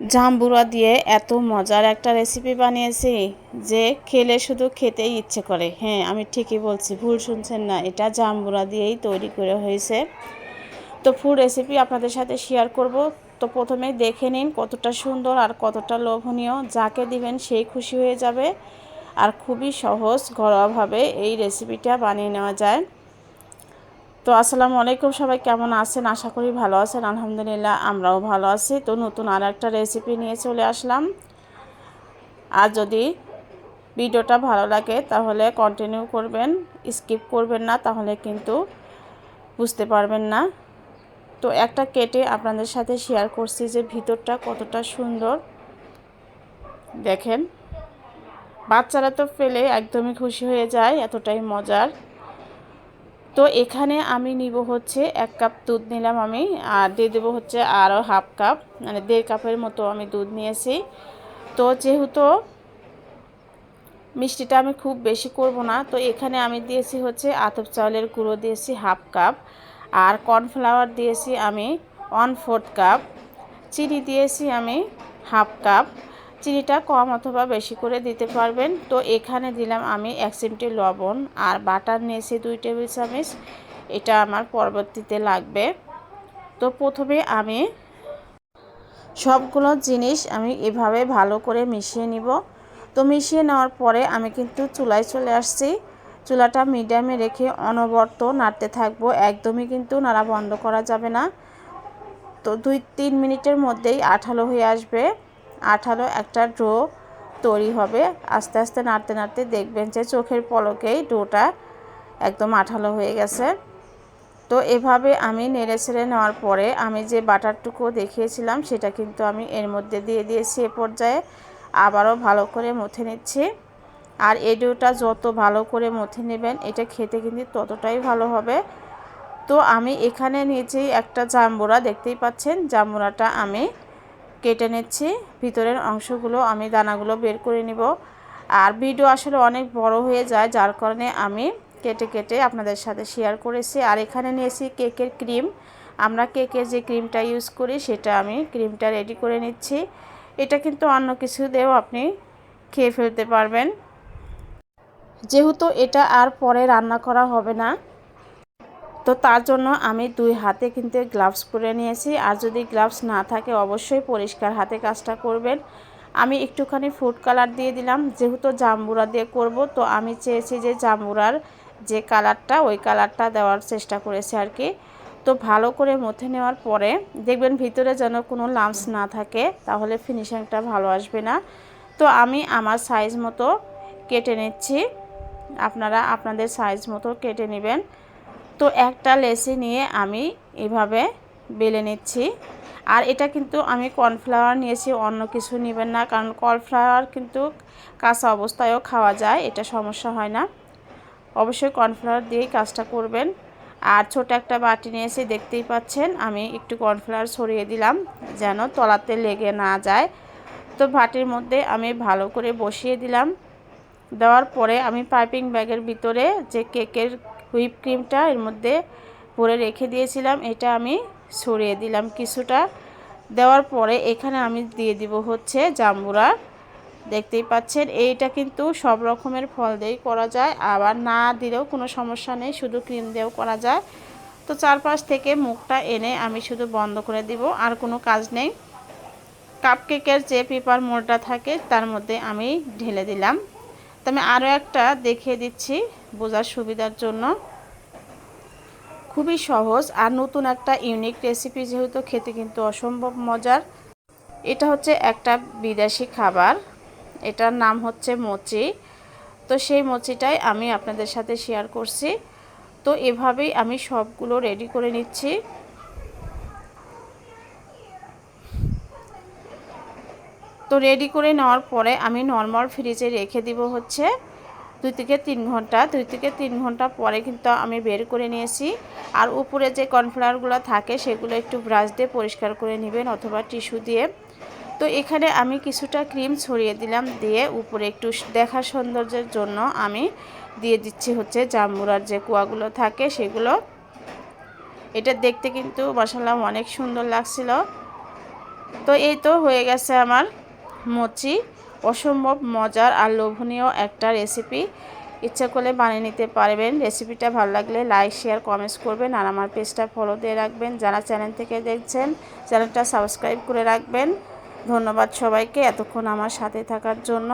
জাম্বুরা দিয়ে এত মজার একটা রেসিপি বানিয়েছি যে খেলে শুধু খেতেই ইচ্ছে করে। হ্যাঁ আমি ঠিকই বলছি, ভুল শুনছেন না। এটা জাম্বুরা দিয়েই তৈরি করে হয়েছে। তো ফুল রেসিপি আপনাদের সাথে শেয়ার করব। তো প্রথমে দেখে নিন কতটা সুন্দর আর কতটা লোভনীয়। যাকে দিবেন সেই খুশি হয়ে যাবে। আর খুবই সহজ, ঘরোয়াভাবে এই রেসিপিটা বানিয়ে নেওয়া যায়। তো আসসালামু আলাইকুম, সবাই কেমন আছেন? আশা করি ভালো আছেন, আলহামদুলিল্লাহ আমরাও ভালো আছি। তো নতুন আর একটা রেসিপি নিয়ে চলে আসলাম। আর যদি ভিডিওটা ভালো লাগে তাহলে কন্টিনিউ করবেন স্কিপ করবেন না, তাহলে কিন্তু বুঝতে পারবেন না। তো একটা কেটে আপনাদের সাথে শেয়ার করছি যে ভিতরটা কতটা সুন্দর। দেখেন, বাচ্চারা তো ফেলে একদমই খুশি হয়ে যায়, এতটাই মজার। তো এখানে আমি নিব হচ্ছে এক কাপ দুধ নিলাম আমি, আর দিয়ে দেবো হচ্ছে আরও হাফ কাপ মানে দেড় কাপের মতো আমি দুধ নিয়েছি। তো যেহেতু মিষ্টিটা আমি খুব বেশি করব না, তো এখানে আমি দিয়েছি হচ্ছে আতপ চাউলের গুঁড়ো দিয়েছি হাফ কাপ, আর কর্নফ্লাওয়ার দিয়েছি আমি ওয়ান ফোর্থ কাপ, চিনি দিয়েছি আমি হাফ কাপ চিনিটা কম অথবা বেশি করে দিতে পারবেন। তো এখানে দিলাম আমি এক চিমটি লবণ আর বাটার নিয়েছি দুই টেবিল চামচ। এটা আমার পরবর্তীতে লাগবে। তো প্রথমে আমি সবগুলো জিনিস আমি এভাবে ভালো করে মিশিয়ে নিব। তো মিশিয়ে নেওয়ার পরে আমি কিন্তু চুলায় চলে আসছি। চুলাটা মিডিয়ামে রেখে অনবর্ত নাড়তে থাকব। একদমই কিন্তু নাড়া বন্ধ করা যাবে না। তো দুই তিন মিনিটের মধ্যেই আঠালো হয়ে আসবে। আঠালো একটা ডো তৈরি হবে। আস্তে আস্তে নাড়তে নাড়তে দেখবেন যে চোখের পলকেই ডোটা একদম আঠালো হয়ে গেছে। তো এভাবে আমি নেড়ে ছেড়ে নেওয়ার পরে আমি যে বাটারটুকু দেখিয়েছিলাম সেটা কিন্তু আমি এর মধ্যে দিয়ে দিয়েছি। এ পর্যায়ে আবারও ভালো করে মুথে নিচ্ছি। আর এই ডোটা যত ভালো করে মুথে নেবেন, এটা খেতে কিন্তু ততটাই ভালো হবে। তো আমি এখানে নিয়েছি একটা জাম্বুরা, দেখতেই পাচ্ছেন জাম্বুরাটা আমি কেটে নিচ্ছি। ভিতরের অংশগুলো আমি দানাগুলো বের করে নিব। আর ভিডিও আসলে অনেক বড় হয়ে যায়, যার কারণে আমি কেটে কেটে আপনাদের সাথে শেয়ার করেছি। আর এখানে নিয়েছি কেকের ক্রিম। আমরা কেকের যে ক্রিমটা ইউজ করি, সেটা আমি ক্রিমটা রেডি করে নিচ্ছি। এটা কিন্তু অন্য কিছু দিয়েও আপনি খেয়ে ফেলতে পারবেন। যেহেতু এটা আর পরে রান্না করা হবে না তো তার জন্য আমি দুই হাতে কিন্তু গ্লাভস পরে নিয়েছি। আর যদি গ্লাভস না থাকে, অবশ্যই পরিষ্কার হাতে কাজটা করবেন। আমি একটুখানি ফুড কালার দিয়ে দিলাম। যেহেতু জাম্বুরা দিয়ে করব, তো আমি চেয়েছি যে জাম্বুরার যে কালারটা ওই কালারটা দেওয়ার চেষ্টা করেছি আর কি। তো ভালো করে মথে নেওয়ার পরে দেখবেন ভিতরে যেন কোনো লামস না থাকে, তাহলে ফিনিশিংটা ভালো আসবে না। তো আমি আমার সাইজ মতো কেটে নিচ্ছি। আপনারা আপনাদের সাইজ মতো কেটে নেবেন। তো একটা লেসি নিয়ে আমি এভাবে বেলে নিচ্ছি। আর এটা কিন্তু আমি কর্নফ্লাওয়ার নিয়েছি, অন্য কিছু নেবেন না, কারণ কর্নফ্লাওয়ার কিন্তু কাঁচা অবস্থায়ও খাওয়া যায়, এটা সমস্যা হয় না। অবশ্যই কর্নফ্লাওয়ার দিয়েই কাজটা করবেন। আর ছোট একটা বাটি নিয়েছি, দেখতেই পাচ্ছেন, আমি একটু কর্নফ্লাওয়ার ছড়িয়ে দিলাম যেন তলাতে লেগে না যায়। তো বাটির মধ্যে আমি ভালো করে বসিয়ে দিলাম। দেওয়ার পরে আমি পাইপিং ব্যাগের ভিতরে যে কেকের হুইপ ক্রিমটা এর মধ্যে পরে রেখে দিয়েছিলাম। এটা আমি ছড়িয়ে দিলাম কিছুটা। দেওয়ার পরে এখানে আমি দিয়ে দিব হচ্ছে জাম্বুরা। দেখতেই পাচ্ছেন, এইটা কিন্তু সব রকমের ফল দিয়েই করা যায়। আবার না দিলেও কোনো সমস্যা নেই, শুধু ক্রিম দিয়েও করা যায়। তো চারপাশ থেকে মুখটা এনে আমি শুধু বন্ধ করে দিব, আর কোনো কাজ নেই। কাপকেকের যে পেপার মোড়টা থাকে, তার মধ্যে আমি ঢেলে দিলাম। তো আমি আরও একটা দেখিয়ে দিচ্ছি। বোঝার সুবিধার জন্য। খুবই সহজ আর নতুন একটা ইউনিক রেসিপি যেহেতু খেতে কিন্তু অসম্ভব মজার। এটা হচ্ছে একটা বিদেশি খাবার। এটার নাম হচ্ছে মোচি। তো সেই মোচিটাই আমি আপনাদের সাথে শেয়ার করছি। তো এভাবেই আমি সবগুলো রেডি করে নিচ্ছি। তো রেডি করে নেওয়ার পরে আমি নর্মাল ফ্রিজে রেখে দিব হচ্ছে দুই থেকে তিন ঘণ্টা, দুই থেকে তিন ঘণ্টা পরে কিন্তু আমি বের করে নিয়েছি। আর উপরে যে কর্নফ্লাওয়ারগুলো থাকে সেগুলো একটু ব্রাশ দিয়ে পরিষ্কার করে নেবেন অথবা টিস্যু দিয়ে। তো এখানে আমি কিছুটা ক্রিম ছড়িয়ে দিলাম দিয়ে উপরে একটু দেখার সৌন্দর্যের জন্য আমি দিয়ে দিচ্ছি হচ্ছে জাম্বুরার যে কুয়াগুলো থাকে সেগুলো। এটা দেখতে কিন্তু মশালা অনেক সুন্দর লাগছিল। তো এই তো হয়ে গেছে আমার মোচি। অসম্ভব মজার আর লোভনীয় একটা রেসিপি ইচ্ছা করলে বানিয়ে নিতে পারবেন। রেসিপিটা ভালো লাগলে লাইক শেয়ার কমেন্টস করবেন। আর আমার পেজটা ফলো দিয়ে রাখবেন। যারা চ্যানেল থেকে দেখছেন চ্যানেলটা সাবস্ক্রাইব করে রাখবেন। ধন্যবাদ সবাইকে এতক্ষণ আমার সাথে থাকার জন্য।